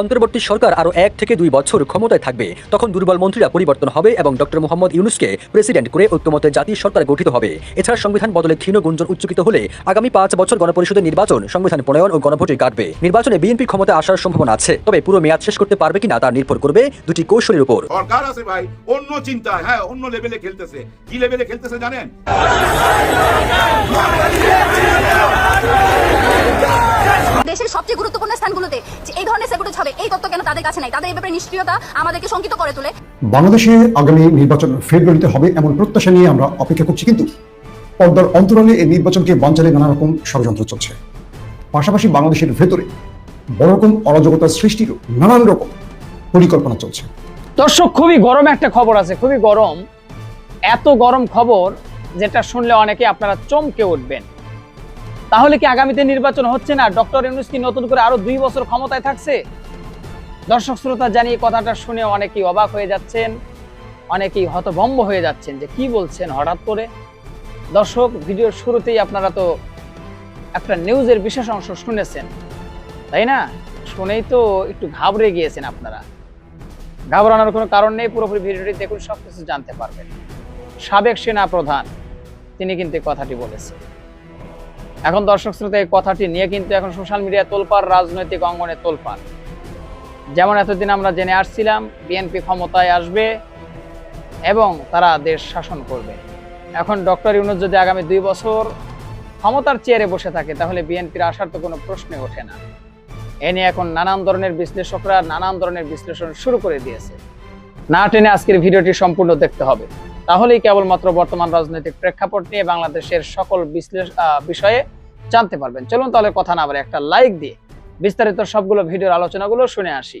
অন্তর্বর্তী সরকার আরও এক থেকে দুই বছর ক্ষমতায় থাকবে, তখন দুর্বল মন্ত্রীরা পরিবর্তন হবে এবং ডক্টর মোহাম্মদ ইউনুসকে প্রেসিডেন্ট করে ঐক্যমতের জাতীয় সরকার গঠিত হবে। এছাড়া সংবিধান বদলে ক্ষীণ গুঞ্জন উচ্চকিত হলে আগামী পাঁচ বছর গণপরিষদের নির্বাচন সংবিধান প্রণয়ন ও গণভোটে কাটবে। নির্বাচনে বিএনপি ক্ষমতা আসার সম্ভাবনা আছে, তবে পুরো মেয়াদ শেষ করতে পারবে কিনা তা নির্ভর করবে দুটি কৌশলের উপর। সরকার আছে ভাই, অন্য চিন্তা হ্যাঁ অন্য লেভেলে খেলতেছে। কি লেভেলে খেলতেছে জানেন? দেশের সবচেয়ে গুরুত্বপূর্ণ স্থানগুলোতে যে এই ধরনের সেক্রেটারি হবে এই তথ্য কেন তাদের কাছে নাই? তাদের এই ব্যাপারে নিষ্ক্রিয়তা আমাদেরকে শঙ্কিত করে তোলে। বাংলাদেশে আগামী নির্বাচন ফেব্রুয়ারিতে হবে এমন প্রত্যাশা নিয়ে আমরা অপেক্ষা করছি কিন্তু পর্দার অন্তরালে এই নির্বাচনকে বাঞ্চালে নানা রকম ষড়যন্ত্র চলছে। পাশাপাশি বাংলাদেশের ভেতরে বড় রকম অরাজকতার সৃষ্টিরও নানান রকম পরিকল্পনা চলছে। দর্শক খুবই গরম একটা খবর আছে খুবই গরম। এত গরম খবর যেটা শুনলে অনেকে আপনারা চমকে উঠবেন। তাহলে কি আগামীতে নির্বাচন হচ্ছে না? ডক্টর ইউনুস কি নতুন করে আরও দুই বছর ক্ষমতায় থাকছে? দর্শক শ্রোতা, জানিয়ে কথাটা শুনে অনেকেই অবাক হয়ে যাচ্ছেন, অনেকেই হতভম্ব হয়ে যাচ্ছেন যে কি বলছেন হঠাৎ করে। দর্শক, ভিডিওর শুরুতেই আপনারা তো একটা নিউজের বিশেষ অংশ শুনেছেন, তাই না? শুনেই তো একটু ঘাবড়ে গিয়েছেন আপনারা। ঘাবড়ানোর কোনো কারণ নেই, পুরোপুরি ভিডিওটি দেখুন সব কিছু জানতে পারবেন। সাবেক সেনা প্রধান তিনি কিন্তু কথাটি বলেছেন। এখন দর্শক শ্রোতা, এই কথাটি নিয়ে কিন্তু এখন সোশ্যাল মিডিয়া তোলপাড়, রাজনৈতিক অঙ্গনে তোলপাড়। যেমন এতদিন আমরা জেনে আসছিলাম, বিএনপি ক্ষমতায় আসবে এবং তারা দেশ শাসন করবে। এখন ডক্টর ইউনুস যদি আগামী দুই বছর ক্ষমতার চেয়ারে বসে থাকে, তাহলে বিএনপির আসার তো কোনো প্রশ্নই ওঠে না। এ নিয়ে এখন নানান ধরনের বিশ্লেষকরা নানান ধরনের বিশ্লেষণ শুরু করে দিয়েছে। না টেনে আজকের ভিডিওটি সম্পূর্ণ দেখতে হবে। তাহলেই কেবলমাত্র বর্তমান রাজনৈতিক প্রেক্ষাপট নিয়ে বাংলাদেশের সকল বিশ্লেষ বিষয়ে জানতে পারবেন। চলুন তাহলে কথা না বলে একটা লাইক দিয়ে বিস্তারিত সবগুলো ভিডিওর আলোচনাগুলো শুনে আসি।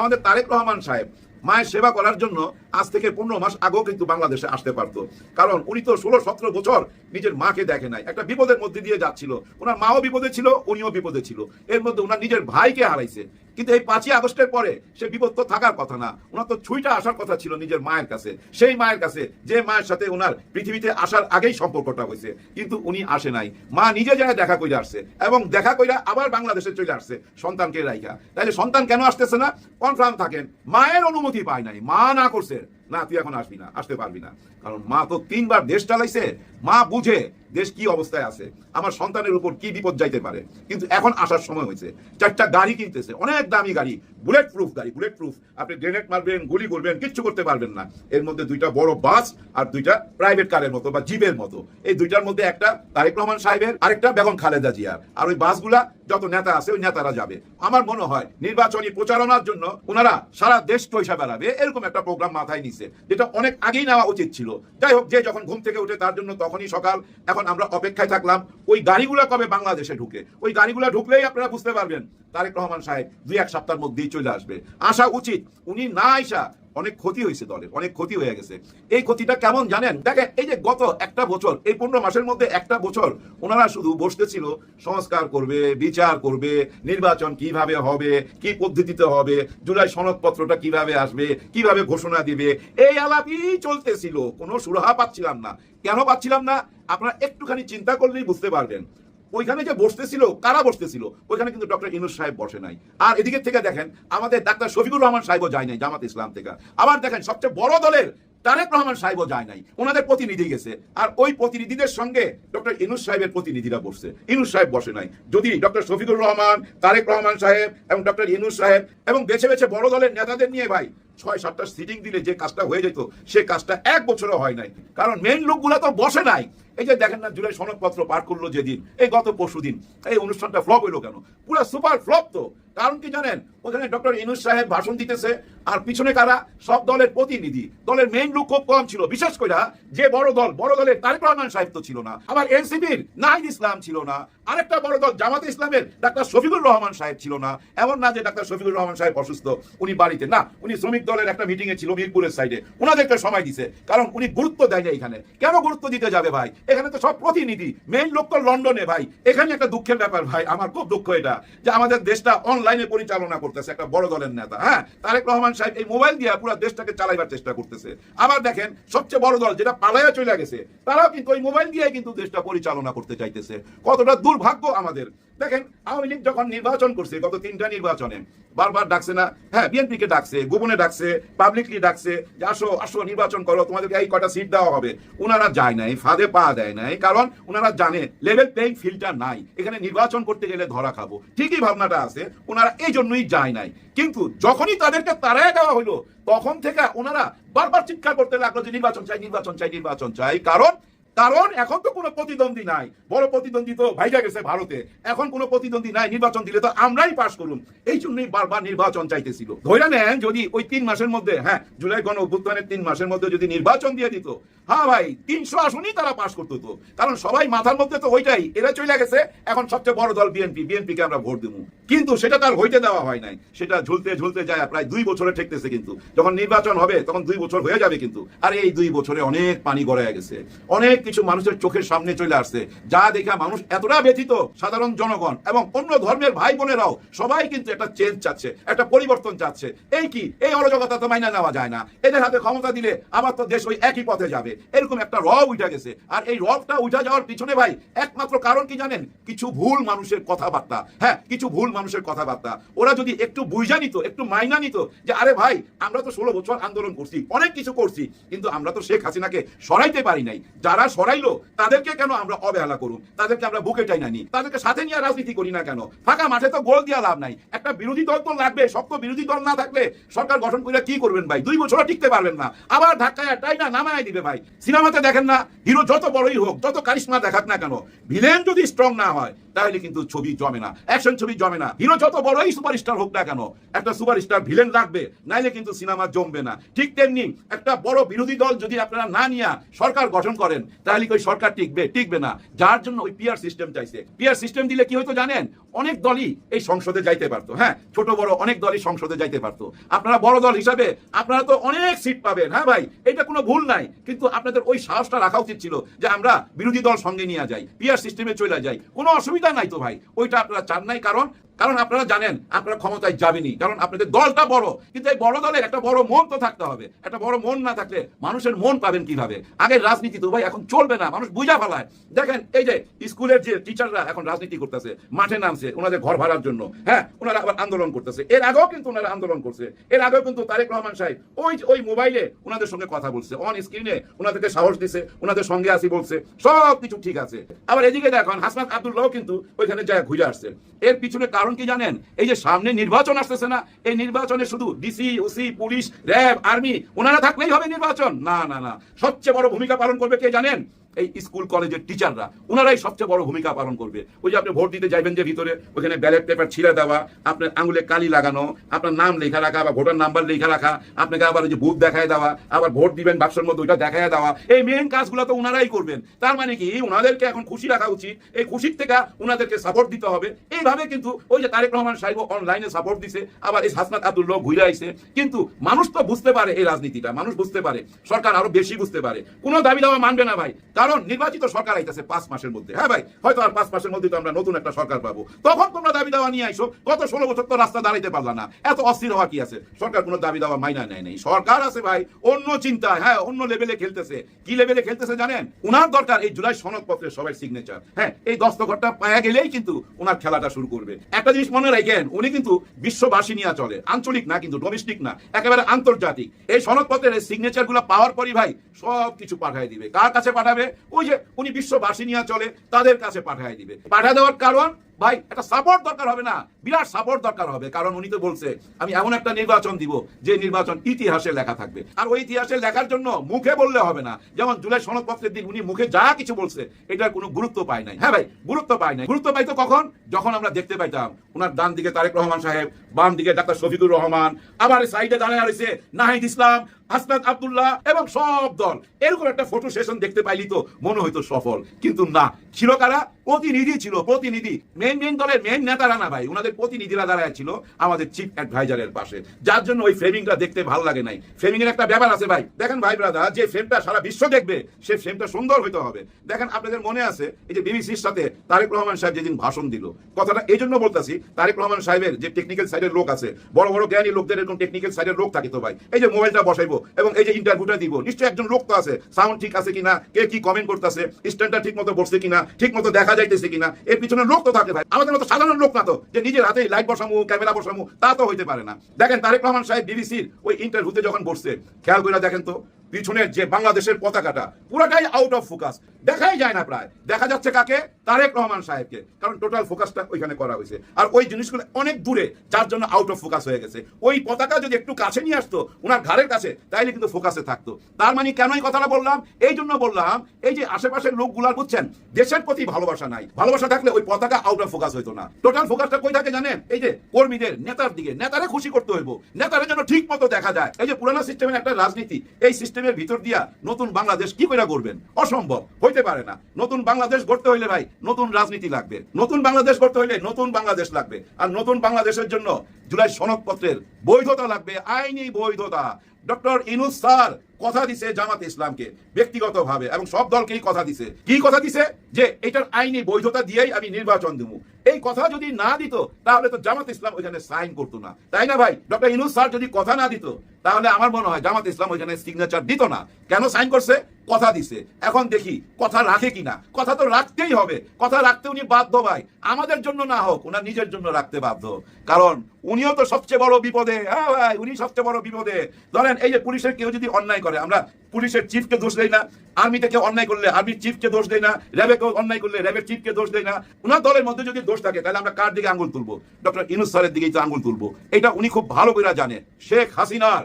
আমাদের তারেক রহমান সাহেব মায়ের সেবা করার জন্য আজ থেকে পনেরো মাস আগেও কিন্তু বাংলাদেশে আসতে পারতো। কারণ উনি তো ষোলো সতেরো বছর নিজের মাকে দেখে নাই। একটা বিপদের মধ্যে দিয়ে যাচ্ছিল। ওনার মাও বিপদে ছিল, উনিও বিপদে ছিল। এর মধ্যে ওনার নিজের ভাইকে হারাইছে। কিন্তু এই পাঁচই আগস্টের পরে সে বিপদ তো থাকার কথা না ওনার তো ছুঁইটা আসার কথা ছিল নিজের মায়ের কাছে। সেই মায়ের কাছে, যে মায়ের সাথে ওনার পৃথিবীতে আসার আগেই সম্পর্কটা হয়েছে। কিন্তু উনি আসে নাই। মা নিজে যায় দেখা করে আসছে এবং দেখা কইরা আবার বাংলাদেশে চলে আসছে সন্তানকে রাইখা। তাহলে সন্তান কেন আসতেছে না? কনফার্ম থাকেন, মায়ের অনুমতি পায় নাই মা না করছে। না, তুই এখন আসবি না, আসতে পারবি না। কারণ মা তো তিনবার দেশ চালাইছে, মা বুঝে দেশ কি অবস্থায় আছে, আমার সন্তানের উপর কি বিপদ যাইতে পারে। কিন্তু এখন আসার সময় হয়েছে, চারটা গাড়ি কিনতেছে, অনেক দামি গাড়ি বুলেট প্রুফ গাড়ি বুলেট প্রুফ আপনি গ্রেনেড মারবেন, গুলি করবেন, কিচ্ছু করতে পারবেন না। এর মধ্যে দুইটা বড় বাস আর দুইটা প্রাইভেট কারের মতো বা জিপের মতো। এই দুইটার মধ্যে একটা তারেক রহমান সাহেবের, আরেকটা বেগম খালেদা জিয়ার। আর ওই বাসগুলা যত নেতা আছে, ওই নেতারা যাবে। আমার মনে হয়, নির্বাচনী প্রচারণার জন্য ওনারা সারা দেশ পয়সা বেড়াবে, এরকম একটা প্রোগ্রাম মাথায় নিছে যেটা অনেক আগেই নেওয়া উচিত ছিল। যাই হোক, যে যখন ঘুম থেকে উঠে তার জন্য তখনই সকাল, এখন আমরা অপেক্ষায় থাকলাম, ওই গাড়িগুলো কবে বাংলাদেশে ঢুকে? ওই গাড়িগুলো ঢুকলেই আপনারা বুঝতে পারবেন, তারেক রহমান সাহেব দুই এক সপ্তাহের মধ্যেই চলে আসবে। আসা উচিত, উনি না আইসা অনেক ক্ষতি হয়েছে দলের, অনেক ক্ষতি হয়ে গেছে। এই ক্ষতিটা কেমন জানেন? দেখেন, এই যে গত একটা বছর, এই পনেরো মাসের মধ্যে একটা বছর ওনারা শুধু বসতেছিল, সংস্কার করবে, বিচার করবে, নির্বাচন কীভাবে হবে, কি পদ্ধতিতে হবে, জুলাই সনদপত্রটা কীভাবে আসবে, কীভাবে ঘোষণা দিবে, এই আলাপই চলতেছিল। কোনো সুরাহা পাচ্ছিলাম না। কেন পাচ্ছিলাম না? আপনারা একটুখানি চিন্তা করলেই বুঝতে পারবেন। ওইখানে যে বসতেছিল, কারা বসতেছিল? ওইখানে কিন্তু ডক্টর ইনুস সাহেব বসে নাই। আর এদিকে থেকে দেখেন, আমাদের ডাক্তার শফিকুর রহমান সাহেবও যায় নাই জামাত ইসলাম থেকে। আবার দেখেন, সবচেয়ে বড় দলের তারেক রহমান সাহেবও যায় নাই। ওনাদের প্রতিনিধি গেছে। আর ওই প্রতিনিধিদের সঙ্গে ডক্টর ইনুস সাহেবের প্রতিনিধিরা বসছে। ইনুস সাহেব বসে নাই। যদি ডক্টর শফিকুর রহমান, তারেক রহমান সাহেব এবং ডক্টর ইনুস সাহেব এবং বেছে বেছে বড় দলের নেতাদের নিয়ে ভাই ছয় সাতটা সিটিং দিলে যে কাজটা হয়ে যেত, সে কাজটা এক বছরও হয় নাই। কারণ মেন লোকগুলো তো বসে নাই। এই যে দেখেন না, জুলাই সনদপত্র পার করল যেদিন, এই গত পরশু দিন, এই অনুষ্ঠানটা ফ্লপ হইল কেন? পুরো সুপার ফ্লপ তো। কারণ কি জানেন? ওখানে ডক্টর ইনুস সাহেব ভাষণ দিতেছে, আর পিছনে কারা? সব দলের প্রতিনিধি। দলের মেইন লোক খুব কম ছিল। বিশেষ করে যে বড় দল, বড় দলের তারেক রহমান সাহেব তো ছিল না। আবার এনসিপির নাহিদ ইসলাম ছিল না। আরেকটা বড় দল, জামাত ইসলামের। ডাক্তার শফিকুর রহমান সাহেব ছিল না। এমন না যে ডাক্তার শফিকুর রহমান সাহেব অসুস্থ, উনি বাড়িতে। না, উনি শ্রমিক দলের একটা মিটিং এ ছিল মিরপুরের সাইডে ওনাদেরকে সময় দিছে, কারণ উনি গুরুত্ব দেয় না এখানে। কেন গুরুত্ব দিতে যাবে ভাই? এখানে তো সব প্রতিনিধি। মেইন লোক তো লন্ডনে ভাই। এখানে একটা দুঃখের ব্যাপার ভাই, আমার খুব দুঃখ এটা যে আমাদের দেশটা অনলাইনে পরিচালনা করতেছে একটা বড় দলের নেতা হ্যাঁ? তারেক রহমান সাহেব এই মোবাইল দিয়ে পুরো দেশটাকে চালাইবার চেষ্টা করতেছে। আবার দেখেন, সবচেয়ে বড় দল যেটা পালাইয়া চলে গেছে, তারাও কিন্তু ওই মোবাইল দিয়ে কিন্তু দেশটা পরিচালনা করতে চাইতেছে। কতটা দুর্ভাগ্য দুর্ভাগ্য আমাদের। দেখেন, আওয়ামী লীগ যখন নির্বাচন করছে, গত তিনটা নির্বাচনে, বারবার ডাকছে না হ্যাঁ বিএনপি কে ডাকছে, গোপনে ডাকছে পাবলিকলি ডাকছে, যে আসো আসো, নির্বাচন করো, তোমাদেরকে এই কটা সিট দেওয়া হবে। ওনারা যায় নাই, ফাঁদে পা দেয় নাই, কারণ ওনারা জানে লেভেল প্লেইং ফিল্ডটা নাই। এখানে নির্বাচন করতে গেলে ধরা খাব। ঠিকই ভাবনাটা আছে ওনারা এই জন্যই যায় নাই। কিন্তু যখনই তাদেরকে তাড়ায় দেওয়া হলো, তখন থেকে ওনারা বারবার চিৎকার করতে লাগল যে, নির্বাচন চাই নির্বাচন চাই নির্বাচন চাই। কারণ কারণ এখন তো কোনো প্রতিদ্বন্দ্বী নাই। বড় প্রতিদ্বন্দ্বী তো ভাইজা গেছে ভারতে। এখন কোনো প্রতিদ্বন্দ্বী নাই, নির্বাচন দিলে তো আমরাই পাশ করুন। এই জন্যই বারবার নির্বাচন চাইতেছিল। ধরে নেন, যদি ওই তিন মাসের মধ্যে হ্যাঁ জুলাই গণ অভ্যুত্থানের তিন মাসের মধ্যে যদি নির্বাচন দিয়ে দিত হ্যাঁ ভাই, তিনশো আসনই তারা পাশ করতো তো। কারণ সবাই মাথার মধ্যে তো ওইটাই, এরা চলে গেছে, এখন সবচেয়ে বড় দল বিএনপি বিএনপি কে আমরা ভোট দেবো। কিন্তু সেটা তার হইতে দেওয়া হয় নাই। সেটা ঝুলতে ঝুলতে যায় প্রায় দুই বছরে ঠেকতেছে কিন্তু। যখন নির্বাচন হবে, তখন দুই বছর হয়ে যাবে কিন্তু। আর এই দুই বছরে অনেক পানি গড়ায় গেছে। অনেক কিছু মানুষের চোখের সামনে চলে আসছে। যা দেখা মানুষ এতটা ব্যথিত, সাধারণ জনগণ এবং অন্য ধর্মের ভাই বোনেরাও, সবাই কিন্তু একটা চেঞ্জ চাচ্ছে, একটা পরিবর্তন চাচ্ছে। এই কি? এই অরাজকতা তো মাইনা নেওয়া যায় না। এদের হাতে ক্ষমতা দিলে আমার তো দেশ ওই একই পথে যাবে। এরকম একটা রব উঠে গেছে। আর এই রবটা উঠে যাওয়ার পিছনে ভাই, একমাত্র কারণ কি জানেন? কিছু ভুল মানুষের কথাবার্তা। হ্যাঁ কিছু ভুল মানুষের কথাবার্তা। ওরা যদি একটু বুঝা নিত, একটু মাইনা নিত যে, আরে ভাই, আমরা তো ষোলো বছর আন্দোলন করছি, অনেক কিছু করছি, কিন্তু আমরা তো শেখ হাসিনাকে সরাইতে পারি নাই। যারা সরাইলো, তাদেরকে কেন আমরা অবহেলা করুন? তাদেরকে আমরা বুকে টাই নানি তাদেরকে সাথে নিয়ে রাজনীতি করি না কেন? ফাঁকা মাঠে তো গোল দিয়া লাভ নাই। একটা বিরোধী দল তো লাগবে, শক্ত বিরোধী দল না থাকলে সরকার গঠন করে কি করবেন ভাই? দুই বছর টিকতে পারবেন না। আবার ধাক্কায় টাই না নামায় দিবে ভাই। সিনেমাতে দেখেন না, হিরো যত বড়ই হোক, যত কারিশমা দেখাক না কেন, ভিলেন যদি স্ট্রং না হয়, তাহলে কিন্তু ছবি জমে না অ্যাকশন ছবি জমে না। হিরো যত বড়ই সুপারস্টার হোক না কেন, একটা সুপারস্টার ভিলেন লাগবে, নাইলে কিন্তু সিনেমা জমবে না। ঠিক তেমনি একটা বড় বিরোধী দল যদি আপনারা না নিয়ে সরকার গঠন করেন, তাহলে ওই সরকার টিকবে? টিকবে না। যার জন্য ওই পিআর সিস্টেম চাইছে। পিআর সিস্টেম দিলে কি হতো জানেন? অনেক দলই এই সংসদে যাইতে পারতো হ্যাঁ? ছোট, বড় অনেক দলই সংসদে যাইতে পারতো। আপনারা বড় দল হিসাবে আপনারা তো অনেক সিট পাবেন হ্যাঁ ভাই? এটা কোনো ভুল নাই। কিন্তু আপনাদের ওই সাহসটা রাখা উচিত ছিল যে আমরা বিরোধী দল সঙ্গে নিয়ে যাই, পিআর সিস্টেমে চলে যাই। কোনো অসুবিধা নাই তো ভাই। ওইটা আপনারা চান নাই, কারণ কারণ আপনারা জানেন, আপনারা ক্ষমতায় যাবেনি কারণ আপনাদের দলটা বড়, কিন্তু এই বড় দলের একটা বড় মন তো থাকতে হবে। একটা বড় মন না থাকলে মানুষের মন পাবেন কীভাবে? আগে রাজনীতি তো ভাই এখন চলবে না, মানুষ বুঝা ফেলায়। দেখেন, এই যে স্কুলের যে টিচাররা এখন রাজনীতি করতেছে, মাঠে নামছে, ওনাদের ঘর ভাড়ার জন্য হ্যাঁ? ওনারা আবার আন্দোলন করতেছে। এর আগেও কিন্তু ওনারা আন্দোলন করছে। এর আগেও কিন্তু তারেক রহমান সাহেব ওই ওই মোবাইলে ওনাদের সঙ্গে কথা বলছে। অন স্ক্রিনে ওনাদেরকে সাহস দিছে, ওনাদের সঙ্গে আসি বলছে সব কিছু ঠিক আছে। আবার এদিকে দেখুন, হাসনাত আব্দুল্লাহ কিন্তু ওইখানে যায় ঘুরে আসছে। এর পিছনে কারণ কি জানেন? এই যে সামনে নির্বাচন আসতেছে না, এই নির্বাচনে শুধু DC OC police, RAB, army, ওনারা থাকলেই হবে নির্বাচন? না না না। সবচেয়ে বড় ভূমিকা পালন করবে কে জানেন? এই স্কুল কলেজের টিচাররা ওনারাই সবচেয়ে বড় ভূমিকা পালন করবে। ওই যে আপনি ভোট দিতে যাইবেন যে ভিতরে, ওখানে ব্যালট পেপার ছিঁড়ে দেওয়া, আপনার আঙুলে কালি লাগানো, আপনার নাম লেখা রাখা, বা ভোটার নাম্বার লেখা রাখা, আপনাকে আবার যে বুথ দেখায় দেওয়া, আবার ভোট দিবেন বাক্সের মধ্যে ওইটা দেখায় দেওয়া, এই মেন কাজগুলো তো ওনারাই করবেন। তার মানে কি ওনাদেরকে এখন খুশি রাখা উচিত, এই খুশির থেকে ওনাদেরকে সাপোর্ট দিতে হবে। এইভাবে কিন্তু ওই যে তারেক রহমান সাহেব অনলাইনে সাপোর্ট দিছে, আবার এই হাসনাত আব্দুল্লাহ ঘুরে আইছে। কিন্তু মানুষ তো বুঝতে পারে এই রাজনীতিটা, মানুষ বুঝতে পারে, সরকার আরও বেশি বুঝতে পারে। কোনো দাবি দাওয়া মানবে না ভাই। কারণ নির্বাচিত সরকার আইতেছে পাঁচ মাসের মধ্যে। হ্যাঁ ভাই? হয়তো আর পাঁচ মাসের মধ্যে তো আমরা নতুন একটা সরকার পাবো। তখন তোমরা দাবি দাওয়া নিয়ে আইসো, গত ষোলো বছর তো রাস্তা দাঁড়াইতে পারলা না। এত অস্থির হওয়া কি আছে? সরকার কোনো দাবি দাওয়া মাইনা নেয় নেই। সরকার আছে ভাই, অন্য চিন্তা হ্যাঁ অন্য লেভেলে খেলতেছে। কি লেভেলে খেলতেছে জানেন? উনার দরকার এই জুলাই সনদপত্রের সবাই সিগনেচার হ্যাঁ এই দস্তখতটা পায়া গেলেই কিন্তু ওনার খেলাটা শুরু করবে। একটা জিনিস মনে রাখেন, উনি কিন্তু বিশ্ববাসী নিয়ে চলে। আঞ্চলিক না কিন্তু ডোমেস্টিক না, একেবারে আন্তর্জাতিক। এই সনদপত্রের সিগনেচারগুলো পাওয়ার পরই ভাই সব কিছু পাঠায় দিবে। কার কাছে পাঠাবে? ওই যে উনি বিশ্ববাসী নিয়ে চলে, তাদের কাছে পাঠায় দিবে। পাঠা দেওয়ার কারণ, ভাই, একটা সাপোর্ট দরকার হবে না, বিরাট সাপোর্ট দরকার হবে, কারণ উনি তো বলছে, আমি এমন একটা নির্বাচন দিব, যে নির্বাচন ইতিহাসে লেখা থাকবে। আর ওই ইতিহাসে লেখার জন্য মুখে বললে হবে না, যেমন জুলাই সনদপত্রের দিন উনি মুখে যা কিছু বলছে এটার কোনো গুরুত্ব পায় নাই। হ্যাঁ ভাই, গুরুত্ব পায় নাই। গুরুত্ব পাইতো কখন? যখন আমরা দেখতে পাইতাম ওনার ডান দিকে তারেক রহমান সাহেব, বাম দিকে ডাক্তার শফিকুর রহমান, আবার সাইডে দাঁড়ায় রয়েছে নাহিদ ইসলাম হাসনাত আব্দুল্লাহ এবং সব দল। এরকম একটা ফটো সেশন দেখতে পাইলি তো মনে হইতো সফল। কিন্তু না, ছিল কারা? প্রতিনিধি ছিল, প্রতিনিধি। মেন মেন দলের মেন নেতারা না ভাই ওনাদের প্রতিনিধিরা দাঁড়ায় ছিল আমাদের চিফ অ্যাডভাইজারের পাশে। যার জন্য ওই ফ্রেমিংটা দেখতে ভালো লাগে নাই। ফ্রেমিং এর একটা ব্যাপার আছে ভাই। দেখেন ভাই ব্রাদা যে ফ্রেমটা সারা বিশ্ব দেখবে, সে ফ্রেমটা সুন্দর হইতে হবে। দেখেন আপনাদের মনে আছে, এই যে বিবিসির সাথে তারেক রহমান সাহেব যেদিন ভাষণ দিল, কথাটা এই জন্য বলতেছি, তারেক রহমান সাহেবের যে টেকনিক্যাল সাইডের লোক আছে, বড় বড় জ্ঞানী লোকদের এরকম টেকনিক্যাল সাইডের লোক থাকে তো ভাই। এই যে মোবাইলটা বসাইবো এবং এই যে ইন্টারভিউটা দিব, নিশ্চয়ই একজন লোক তো আছে। সাউন্ড ঠিক আছে কিনা, কে কি কমেন্ট করতেছে স্ট্যান্ডার্ড ঠিক মতো বসছে কিনা ঠিক মতো দেখা যাইতেছে কিনা, এর পিছনে লোক তো থাকে ভাই। আমাদের মতো সাধারণ লোক না তো, যে নিজের হাতে লাইট বসামু ক্যামেরা বসামু, তা তো হইতে পারে না। দেখেন তারেক রহমান সাহেব বিবিসির ওই ইন্টারভিউতে যখন বসছে, খেয়াল করে দেখেন তো পিছনের যে বাংলাদেশের পতাকাটা, পুরাটাই আউট অফ ফোকাস দেখাই যায় না প্রায়। দেখা যাচ্ছে কাকে? তারেক রহমান সাহেবকে। কারণ টোটাল ফোকাসটা ওইখানে করা হয়েছে। আর ওই জিনিসগুলো অনেক দূরে, যার জন্য আউট অফ ফোকাস হয়ে গেছে। ওই পতাকা যদি একটু কাছে নিয়ে আসতো, ওনার ঘাড়ের কাছে, তাইলে কিন্তু ফোকাসে থাকতো। তার মানে কেন এই কথাটা বললাম? এই জন্য বললাম, এই যে আশেপাশের লোকগুলার, বুঝছেন? দেশের প্রতি ভালোবাসা নাই। ভালোবাসা থাকলে ওই পতাকা আউট অফ ফোকাস হইতো না। টোটাল ফোকাসটা কই থাকে জানেন? এই যে কর্মীদের, নেতার দিকে। নেতারে খুশি করতে হইব। নেতারের জন্য ঠিক মতো দেখা যায়। এই যে পুরানো সিস্টেমের একটা রাজনীতি, এই সিস্টেমের ভিতর দিয়া নতুন বাংলাদেশ কি করে করবেন অসম্ভব, হইতে পারে না। নতুন বাংলাদেশ গড়তে হইলে ভাই নতুন রাজনীতি লাগবে। নতুন বাংলাদেশ গড়তে হইলে নতুন বাংলাদেশ লাগবে। আর নতুন বাংলাদেশের জন্য জুলাই সনদপত্রের বৈধতা লাগবে, আইনি বৈধতা। ডক্টর ইনুস স্যার কথা দিছে জামাত ইসলামকে ব্যক্তিগতভাবে এবং সব দলকেই কথা দিছে। কি কথা দিছে? যে এটার আইনি বৈধতা দিয়েই আমি নির্বাচন দেবো এই কথা যদি না দিত, তাহলে তো জামাত ইসলাম ওইখানে সাইন করতো না। তাই না ভাই? ডক্টর ইনুস স্যার যদি কথা না দিত, তাহলে আমার মনে হয় জামাত ইসলাম ওইখানে সিগনেচার দিত না। কেন সাইন করছে? কথা দিছে। এখন দেখি, কথা রাখে কিনা? কথা তো রাখতেই হবে। কথা রাখতে উনি বাধ্য ভাই। আমাদের জন্য না হোক ওনার নিজের জন্য রাখতে বাধ্য। কারণ উনিও তো সবচেয়ে বড় বিপদে। হ্যাঁ ভাই, উনি সবচেয়ে বড় বিপদে। ধরেন এই যে পুলিশের কেউ যদি অন্যায় করে, আমরা পুলিশের চিফকে দোষ দেয় না আর্মিতে অন্যায় করলে আর্মির চিফকে দোষ দেয় না, র্যাবে কেউ অন্যায় করলে র্যাবের চিফকে দোষ দেয় না। ওনার দলের মধ্যে যদি দোষ থাকে, তাহলে আমরা কার দিকে আঙুল তুলবো? ডক্টর ইনুস স্যারের দিকেই তো আঙুল তুলবো। এটা উনি খুব ভালো করে জানে শেখ হাসিনার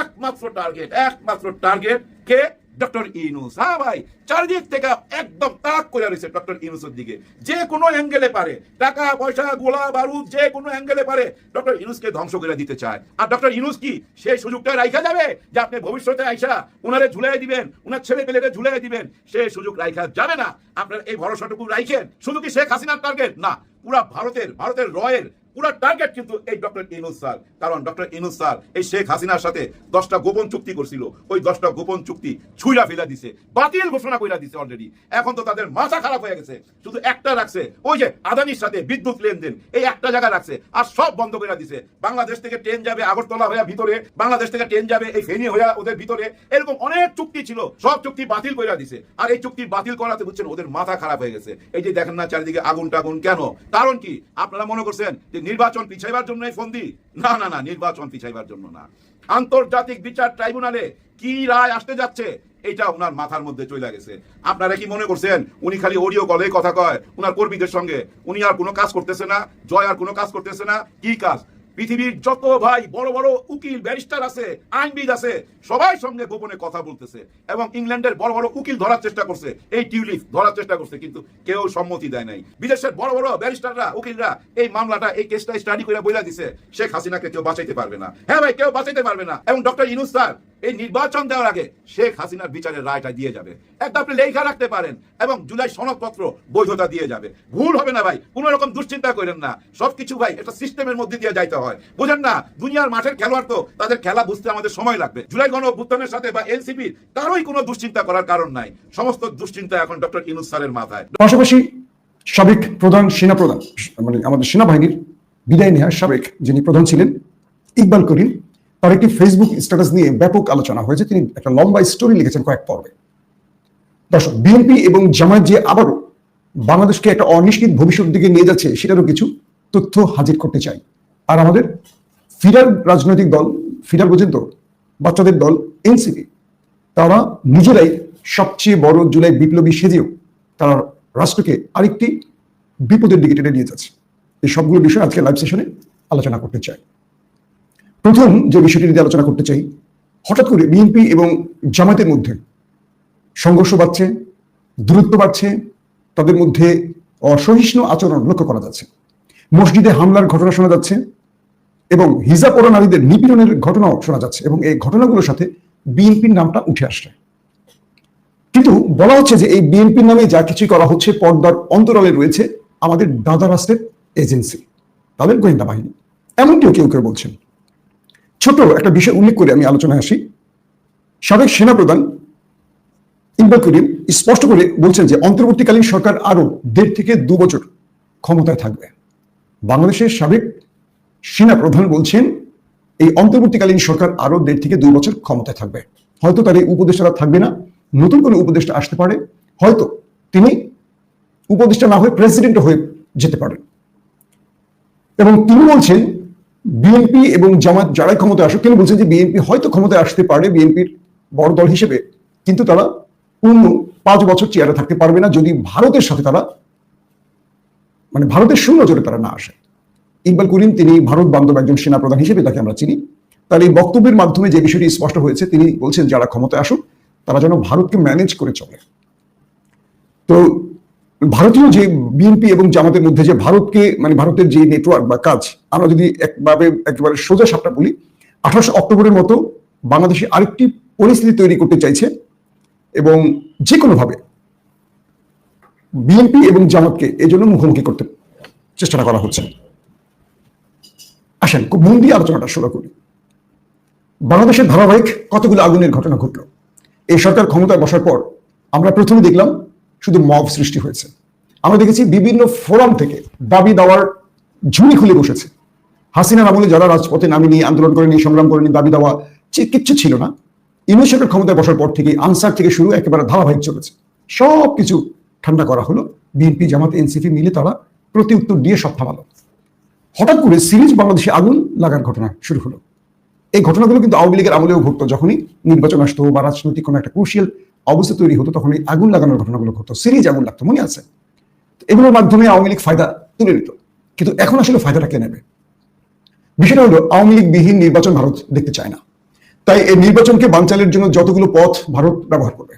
একমাত্র টার্গেট একমাত্র টার্গেট কে ডক্টর ইনুস। হ্যাঁ ভাই, চারিদিক থেকে একদম তাক করে রয়েছে ডক্টর ইনুসের দিকে। যে কোনো অ্যাঙ্গেলে পারে, টাকা, পয়সা গোলা বারুদ যে কোনো অ্যাঙ্গেলে পারে, ডক্টর ইনুসকে ধ্বংস করে দিতে চায়। আর ডক্টর ইনুস কি, সেই সুযোগটা রাইখা যাবে? যে আপনি ভবিষ্যতে আইসা উনারে ঝুলাই দিবেন, উনার ছেলে পেলেকে ঝুলাই দিবেন সেই সুযোগ রাইখা যাবে না। আপনার এই ভরসাটুকু রাইখেন। শুধু কি শেখ হাসিনার টার্গেট না, পুরা ভারতের ভারতের রয়ের পুরো টার্গেট কিন্তু এই ডক্টর স্যার। কারণ ডক্টর স্যার এই শেখ হাসিনার সাথে দশটা গোপন চুক্তি করছিল। ওই দশটা গোপন চুক্তি ছুঁড়া ফেলা দিছে, বাতিল ঘোষণা কইরা দিছে অলরেডি এখন তো তাদের মাথা খারাপ হয়ে গেছে। শুধু একটা রাখছে, ওই যে আদানির সাথে বিদ্যুৎ লেনদেন, এই একটা জায়গা রাখছে আর সব বন্ধ করে দিছে। বাংলাদেশ থেকে ট্রেন যাবে আগরতলা হয়ে ভিতরে, বাংলাদেশ থেকে ট্রেন যাবে এই ফেনী হয়ে ওদের ভিতরে। এরকম অনেক চুক্তি ছিল, সব চুক্তি বাতিল করে দিছে। আর এই চুক্তি বাতিল করাতে বুঝছেন, ওদের মাথা খারাপ হয়ে গেছে। এই যে দেখেন না চারিদিকে আগুন টাগুন, কেন? কারণ কি? আপনারা মনে করছেন যে নির্বাচন পিছাইবার জন্য ফন্দি? না না না, নির্বাচন পিছাইবার জন্য না। আন্তর্জাতিক বিচার ট্রাইব্যুনালে কি রায় আসতে যাচ্ছে এটা ওনার মাথার মধ্যে চলে গেছে। আপনারা কি মনে করছেন, উনি খালি অডিও কলে কথা কয় ওনার কর্মীদের সঙ্গে, উনি আর কোনো কাজ করতেছে না, জয় আর কোনো কাজ করতেছে না, কি কাজ? পৃথিবীর যত ভাই, বড় বড় উকিল, ব্যারিস্টার আছে, আইনবিদ আছে, সবাই সঙ্গে গোপনে কথা বলতেছে এবং ইংল্যান্ডের বড় বড় উকিল ধরার চেষ্টা করছে। এই টিউলিপ ধরার চেষ্টা করছে, কিন্তু কেউ সম্মতি দেয় নাই। বিদেশের বড় বড় ব্যারিস্টাররা, উকিলরা এই মামলাটা, এই কেসটা স্টাডি করে বইলা দিছে। শেখ হাসিনাকে কেউ বাঁচাইতে পারবে না। হ্যাঁ ভাই, কেউ বাঁচাইতে পারবে না। এবং ডক্টর ইনুস স্যার এই নির্বাচন দেওয়ার আগে শেখ হাসিনার বিচারের রায়টা দিয়ে যাবে। একটা আপনি লেখা রাখতে পারেন এবং জুলাই সনদপত্র বৈধতা দিয়ে যাবে। ভুল হবে না ভাই, কোনো রকম দুশ্চিন্তা করেন না। সবকিছু ভাই, একটা সিস্টেমের মধ্যে দিয়ে যাইতে হয়। বুঝেন না, দুনিয়ার মাঠের খেলোয়াড় তো তাদের খেলা বুঝতে আমাদের সময় লাগবে। জুলাই গণ অভ্যুত্থানের সাথে বা এনসিপির কারোই কোনো দুশ্চিন্তা করার কারণ নাই। সমস্ত দুশ্চিন্তা এখন ডক্টর ইনুস স্যারের মাথায়। পাশাপাশি সাবেক প্রধান সেনা প্রধান মানে আমাদের সেনাবাহিনীর বিদায় নেওয়া সাবেক যিনি প্রধান ছিলেন, ইকবাল করিম তার একটি ফেসবুক স্ট্যাটাস নিয়ে ব্যাপক আলোচনা হয়েছে। তিনি একটা লম্বা স্টোরি লিখেছেন কয়েক পর্বে। দর্শক বিএনপি এবং জামায়াত যে আবারও বাংলাদেশকে একটা অনিশ্চিত ভবিষ্যৎ দিকে নিয়ে যাচ্ছে, সেটারও কিছু তথ্য হাজির করতে চাই। আর আমাদের ফিরার রাজনৈতিক দল ফিরার বোঝেন তো, বাচ্চাদের দল, এনসিপি, তারা নিজেরাই সবচেয়ে বড় জুলাই বিপ্লবী সেজেও তারা রাষ্ট্রকে আরেকটি বিপদের দিকে টেনে নিয়ে যাচ্ছে। এই সবগুলো বিষয় আজকে লাইভ সেশনে আলোচনা করতে চাই। প্রথম যে বিষয়টি নিয়ে আলোচনা করতে চাই, হঠাৎ করে বিএনপি এবং জামাতের মধ্যে সংঘর্ষ বাড়ছে, দূরত্ব বাড়ছে, তাদের মধ্যে অসহিষ্ণু আচরণ লক্ষ্য করা যাচ্ছে। মসজিদে হামলার ঘটনা শোনা যাচ্ছে এবং হিজাব পরা নারীদের নিপীড়নের ঘটনাও শোনা যাচ্ছে এবং এই ঘটনাগুলোর সাথে বিএনপির নামটা উঠে আসছে। কিন্তু বলা হচ্ছে যে এই বিএনপির নামে যা কিছুই করা হচ্ছে পর্দার অন্তরালে রয়েছে আমাদের দাদা রাষ্ট্রের এজেন্সি, তাদের গোয়েন্দা বাহিনী। এমনটিও কেউ কেউ বলছেন। ছোট একটা বিষয় উল্লেখ করে আমি আলোচনায় আসি। সাবেক সেনাপ্রধান ইকবাল করিম স্পষ্ট করে বলছেন যে, অন্তর্বর্তীকালীন সরকার আরও দেড় থেকে দু বছর ক্ষমতায় থাকবে। বাংলাদেশের সাবেক সেনা প্রধান বলছেন, এই অন্তর্বর্তীকালীন সরকার আরও দেড় থেকে দুই বছর ক্ষমতায় থাকবে। হয়তো তার এই উপদেষ্টারা থাকবে না, নতুন কোনো উপদেষ্টা আসতে পারে, হয়তো তিনি উপদেষ্টা না হয়ে প্রেসিডেন্ট হয়ে যেতে পারেন। এবং তিনি বলছেন বিএনপি এবং জামাত যারাই ক্ষমতায় আসুক তিনি বলছেন যে বিএনপি হয়তো ক্ষমতায় আসতে পারে বিএনপির বড় দল হিসেবে, কিন্তু তারা পূর্ণ পাঁচ বছর চেয়ারে থাকতে পারবে না যদি ভারতের সাথে তারা মানে ভারতের সুনজরে তারা না আসে। ইকবাল করিম, তিনি ভারত বান্ধব একজন সেনাপ্রধান হিসেবে তাকে আমরা চিনি। তার এই বক্তব্যের মাধ্যমে যে বিষয়টি স্পষ্ট হয়েছে, তিনি বলছেন যারা ক্ষমতায় আসুক, তারা যেন ভারতকে ম্যানেজ করে চলে। তো ভারতীয় যে বিএনপি এবং জামাতের মধ্যে যে ভারতকে মানে ভারতের যে নেটওয়ার্ক বা কাজ, আমরা যদি একভাবে একেবারে সোজা সাপটা বলি, আঠারোশো অক্টোবরের মতো বাংলাদেশে আরেকটি পরিস্থিতি তৈরি করতে চাইছে এবং যে কোনোভাবে বিএনপি এবং জামাতকে এই জন্য মুখোমুখি করতে চেষ্টাটা করা হচ্ছে। আসেন, খুব মন দিয়ে আলোচনাটা শুরু করি। বাংলাদেশের ধারাবাহিক কতগুলো আগুনের ঘটনা ঘটল? এই সরকার ক্ষমতায় বসার পর আমরা প্রথমে দেখলাম শুধু মব সৃষ্টি হয়েছে। আমরা দেখেছি বিভিন্ন ফোরাম থেকে দাবি দেওয়ার ঝুড়ি খুলে বসেছে। হাসিনার আমলে যারা রাজপথে নামিনি আন্দোলন করেনি, সংগ্রাম করেনি, দাবি দেওয়া কিচ্ছু ছিল না। সরকার ক্ষমতায় বসার পর থেকে আনসার থেকে শুরু একেবারে ধারাবাহিক চলেছে। সব কিছু ঠান্ডা করা হলো। বিএনপি, জামাত, এনসিপি মিলে তারা প্রতি উত্তর দিয়ে সব থামালো। হঠাৎ করে সিরিজ বাংলাদেশে আগুন লাগার ঘটনা শুরু হলো। এই ঘটনাগুলো কিন্তু আওয়ামী লীগের আমলেও ঘটতো যখনই নির্বাচন আসতো বা রাজনৈতিক কোনো একটা ক্রুশিয়াল অবস্থা তৈরি হতো, তখন এই আগুন লাগানোর ঘটনাগুলো ঘটতো। সিরিজ আগুন লাগতো, মনে আছে? এগুলোর মাধ্যমে আওয়ামী লীগ ফায়দা তুলে নিত। কিন্তু এখন আসলে ফায়দাটা কে নেবে? বিষয়টা হলো, আওয়ামী লীগ বিহীন নির্বাচন ভারত দেখতে চায় না। তাই এই নির্বাচনকে বানচালের জন্য যতগুলো পথ ভারত ব্যবহার করবে।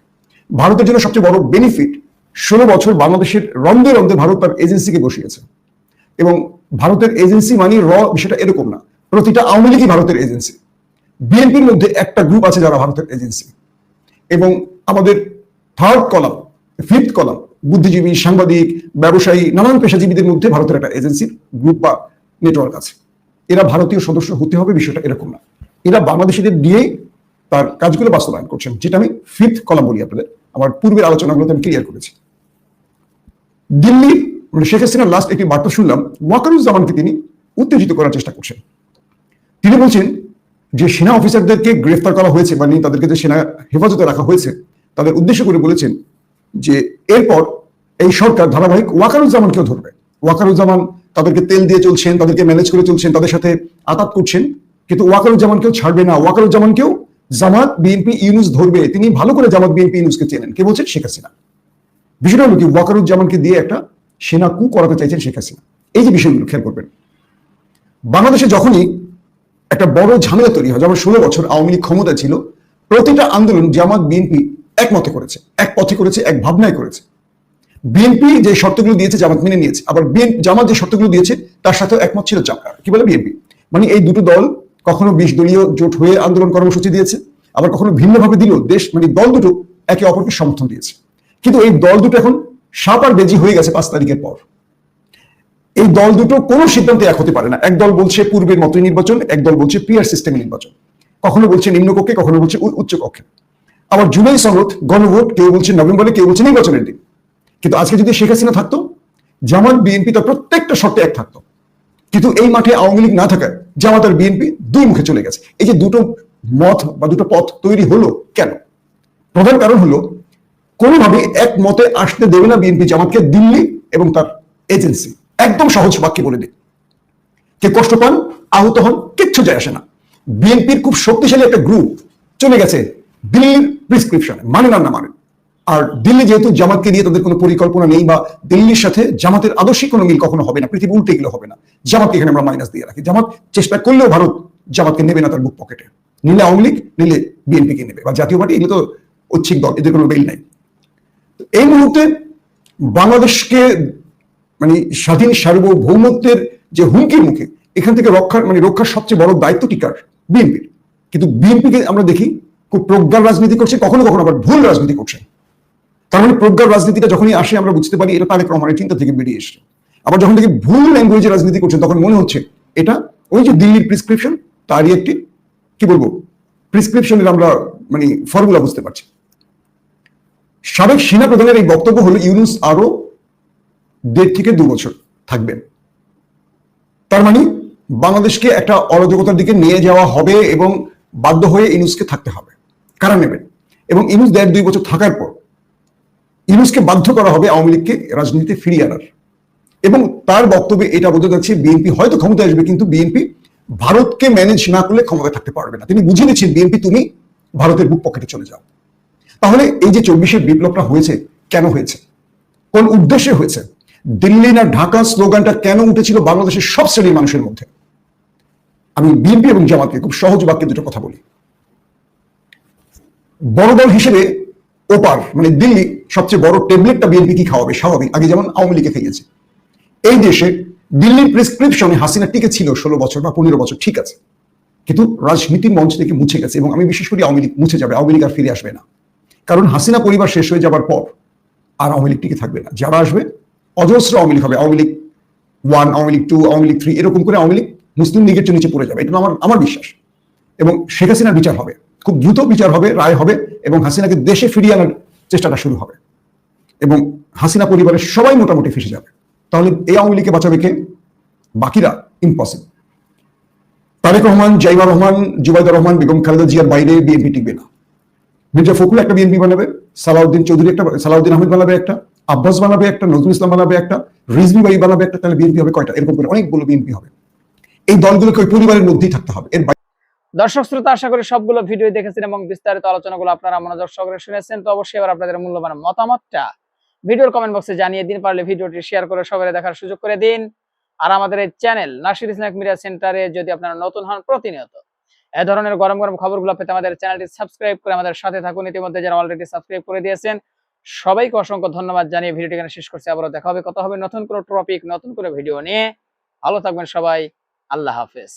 ভারতের জন্য সবচেয়ে বড় বেনিফিট ষোলো বছর বাংলাদেশের রন্ধে রন্ধে ভারত তার এজেন্সিকে বসিয়েছে। এবং ভারতের এজেন্সি মানে র বিষয়টা এরকম না, প্রতিটা আওয়ামী লীগই ভারতের এজেন্সি বিএনপির মধ্যে একটা গ্রুপ আছে যারা ভারতের এজেন্সি এবং আমাদের থার্ড কলাম ফিফথ কলাম বুদ্ধিজীবী, সাংবাদিক, ব্যবসায়ী, নানান পেশাজীবীদের মধ্যে ভারতের একটা এজেন্সির গ্রুপ বা নেটওয়ার্ক আছে। এরা ভারতীয় সদস্য হতে হবে বিষয়টা এরকম না। এরা বাংলাদেশিদের দিয়েই তার কাজগুলো বাস্তবায়ন করছেন, যেটা আমি ফিফথ কলাম বলি আপনাদের। আমার পূর্বের আলোচনাগুলোতে আমি ক্লিয়ার করেছি। দিল্লি মানে শেখ হাসিনার লাস্ট একটি বার্তা শুনলাম, ওয়াকারুজ্জামানকে তিনি উত্তেজিত করার চেষ্টা করছেন। তিনি বলছেন যে সেনা অফিসারদেরকে গ্রেফতার করা হয়েছে মানে তাদেরকে যে সেনা হেফাজতে রাখা হয়েছে তাদের উদ্দেশ্য করে বলেছেন যে এরপর এই সরকার ধারাবাহিক ওয়াকারুজ্জামানকেও ধরবে। ওয়াকারুজ্জামান তাদেরকে তেল দিয়ে চলছেন, তাদেরকে ম্যানেজ করে চলছেন, তাদের সাথে আতাত করছেন, কিন্তু ওয়াকারুজ্জামানকেও ছাড়বে না। ওয়াকারুজ্জামানকেও জামাত বিএনপি ইউনুস ধরবে। তিনি ভালো করে জামাত বিএনপি ইউনুসকে চেনেন। কে বলছেন? শেখ হাসিনা। বিষয়টা হলো কি? ওয়াকারুজ্জামানকে দিয়ে একটা সেনা কু করাতে চাইছেন শেখ হাসিনা। এই যে বিষয়গুলো খেয়াল করবেন। বাংলাদেশে যখনই একটা বড় ঝামেলা তৈরি হয়, যেমন ষোলো বছর আওয়ামী লীগ ক্ষমতা ছিল, প্রতিটা আন্দোলন জামাত বিএনপি একমতে করেছে, এক পথে করেছে, এক ভাবনায় করেছে। বিএনপি যে শর্তগুলো দিয়েছে, জামাত মেনে নিয়েছে। আবার বিএন জামাত যে শর্তগুলো দিয়েছে, তার সাথেও একমত ছিল জামাত কি বলে বিএনপি মানে এই দুটো দল কখনো বিশ দলীয় জোট হয়ে আন্দোলন কর্মসূচি দিয়েছে, আবার কখনো ভিন্নভাবে দিল দেশ মানে দল দুটো একে অপরকে সমর্থন দিয়েছে। কিন্তু এই দল দুটো এখন সাপ আর বেজি হয়ে গেছে পাঁচ তারিখের পর। এই দল দুটো কোনো সিদ্ধান্তে এক হতে পারে না। এক দল বলছে পূর্বের মতোই নির্বাচন, এক দল বলছে পিয়ার সিস্টেমে নির্বাচন। কখনো বলছে নিম্নকক্ষে, কখনো বলছে উচ্চকক্ষে। আবার জুলাই সনদ, গণভোট, কেউ বলছে নভেম্বরে, কেউ বলছে নির্বাচনের দিন। কিন্তু আজকে যদি শেখ হাসিনা থাকতো, জামাত, বিএনপি তার প্রত্যেকটা শর্তে এক থাকতো। কিন্তু এই মাঠে আওয়ামী লীগ না থাকায় জামাত আর বিএনপি দুই মুখে চলে গেছে। এই যে দুটো মত বা দুটো পথ তৈরি হলো কেন? প্রধান কারণ হলো কোনোভাবে এক মতে আসতে দেবে না বিএনপি জামাতকে দিল্লি এবং তার এজেন্সি। একদম সহজ বাক্যে বলে দিই। কে কষ্ট পান, আহত হন, কিচ্ছু যায় আসে না। বিএনপির খুব শক্তিশালী একটা গ্রুপ চলে গেছে দিল্লির প্রিসক্রিপশনে মানে না মানে। আর দিল্লি যেহেতু জামাতকে নিয়ে তাদের কোনো পরিকল্পনা নেই বা দিল্লির সাথে জামাতের আদর্শিক কোনো মিল কখনো হবে না, পৃথিবী উল্টে গেলে হবে না। জামাতকে এখানে আমরা মাইনাস দিয়ে রাখি। জামাত চেষ্টা করলেও ভারত জামাতকে নেবে না তার বুক পকেটে। নিলে আওয়ামী লীগ, নিলে বিএনপিকে নেবে। বা জাতীয় পার্টি, এগুলো তো ঐচ্ছিক দল, এদের কোনো বেল নাই। এই মুহূর্তে বাংলাদেশকে মানে স্বাধীন সার্বভৌমত্বের যে হুমকির মুখে, এখান থেকে রক্ষার মানে রক্ষার সবচেয়ে বড় দায়িত্ব টিকার বিএনপির। কিন্তু বিএনপিকে আমরা দেখি খুব প্রজ্ঞার রাজনীতি করছে, কখনো কখনো আবার ভুল রাজনীতি করছে। তার মানে প্রজ্ঞার রাজনীতিটা যখনই আসে, আমরা বুঝতে পারি এটা তারেক রহমানের চিন্তা থেকে বেরিয়ে এসছে। আবার যখন দেখি ভুল ল্যাঙ্গুয়েজে রাজনীতি করছে তখন মনে হচ্ছে এটা ওই যে দিল্লির প্রিসক্রিপশন তারই একটি, কি বলব প্রিসক্রিপশনের আমরা মানে ফর্মুলা বুঝতে পারছি। সাবেক সেনা প্রধানের এই বক্তব্য হলো, ইউনুস আরও দেড় থেকে দু বছর থাকবেন। তার মানে বাংলাদেশকে একটা অরাজকতার দিকে নিয়ে যাওয়া হবে এবং বাধ্য হয়ে ইউনুসকে থাকতে হবে। কারা নেবেন? এবং ইনুস দেড় দুই বছর থাকার পর ইনুসকে বাধ্য করা হবে আওয়ামী লীগকে রাজনীতিতে ফিরিয়ে আনার। এবং তার বক্তব্যে এটা বোঝা যাচ্ছে বিএনপি হয়তো ক্ষমতা আসবে, কিন্তু বিএনপি ভারতকে ম্যানেজ না করলে ক্ষমতা থাকতে পারবে না। তিনি বুঝিয়ে দিচ্ছেন বিএনপি তুমি ভারতের বুক পকেটে চলে যাও। তাহলে এই যে চব্বিশের বিপ্লবটা হয়েছে, কেন হয়েছে? কোন উদ্দেশ্যে হয়েছে? দিল্লি না ঢাকা স্লোগানটা কেন উঠেছিল বাংলাদেশের সব শ্রেণির মানুষের মধ্যে? আমি বিএনপি এবং জামাতকে খুব সহজ বাক্যে দুটো কথা বলি। বড় দল হিসেবে ওপার মানে দিল্লি সবচেয়ে বড় ট্যাবলেটটা বিএনপি কি খাওয়াবে? স্বাভাবিক। আগে যেমন আওয়ামী লীগে খেয়েছে এই দেশে দিল্লির প্রেসক্রিপশনে হাসিনা টিকে ছিল ষোলো বছর বা পনেরো বছর, ঠিক আছে। কিন্তু রাজনীতির মঞ্চ থেকে মুছে গেছে এবং আমি বিশেষ করি আওয়ামী লীগ মুছে যাবে, আওয়ামী লীগ আর ফিরে আসবে না। কারণ হাসিনা পরিবার শেষ হয়ে যাবার পর আর আওয়ামী লীগ টিকে থাকবে না। যারা আসবে, অজস্র আওয়ামী লীগ হবে। Awami League one Awami League two Awami League three এরকম করে আওয়ামী লীগ মুসলিম লীগের নিচে পড়ে যাবে, এটা আমার আমার বিশ্বাস। এবং শেখ হাসিনার বিচার হবে। খুব দ্রুত বিচার হবে, রায় হবে এবং হাসিনাকে দেশে ফিরিয়ে আনার চেষ্টাটা শুরু হবে। এবং হাসিনা পরিবারের সবাই মোটামুটি ফেসে যাবে। তাহলে এই আওয়ামী লীগকে বাঁচাবে কে? বাকিরা ইম্পসিবল তারেক রহমান জাইমা রহমান, জুবাইদা রহমান, বেগম খালেদা জিয়ার বাইরে বিএনপি টিকবে না। মির্জা ফখরুল একটা বিএনপি বানাবে, সালাউদ্দিন চৌধুরী একটা, সালাউদ্দিন আহমেদ বানাবে একটা, আব্বাস বানাবে একটা, নজরুল ইসলাম বানাবে একটা, রিজভি বাই বানাবে একটা, তাহলে বিএনপি হবে কয়টা? এরকম করে অনেকগুলো বিএনপি হবে। এই দলগুলোকে ওই পরিবারের মধ্যেই থাকতে হবে। এর দর্শক শ্রোতা, আশা করি সবগুলো ভিডিও দেখেছেন এবং বিস্তারিত আলোচনাগুলো আপনারা মনোযোগ সহকারে শুনেছেন। তো অবশ্যই এবার আপনাদের মূল্যবান মতামতটা ভিডিওর কমেন্ট বক্সে জানিয়ে দিন, পারলে ভিডিওটি শেয়ার করে সবাই দেখার সুযোগ করে দিন। আর আমাদের এই চ্যানেল নাসির ইসলাম মিডিয়া সেন্টারে যদি আপনারা নতুন হন প্রতিনিয়ত, এ ধরনের গরম গরম খবরগুলো পেতে আমাদের চ্যানেলটি সাবস্ক্রাইব করে আমাদের সাথে থাকুন। ইতিমধ্যে যারা অলরেডি সাবস্ক্রাইব করে দিয়েছেন, সবাইকে অসংখ্য ধন্যবাদ জানিয়ে ভিডিওটি এখানে শেষ করছি। আবারও দেখা হবে, কথা হবে নতুন কোনো টপিক নতুন করে ভিডিও নিয়ে। ভালো থাকবেন সবাই, আল্লাহ হাফেজ।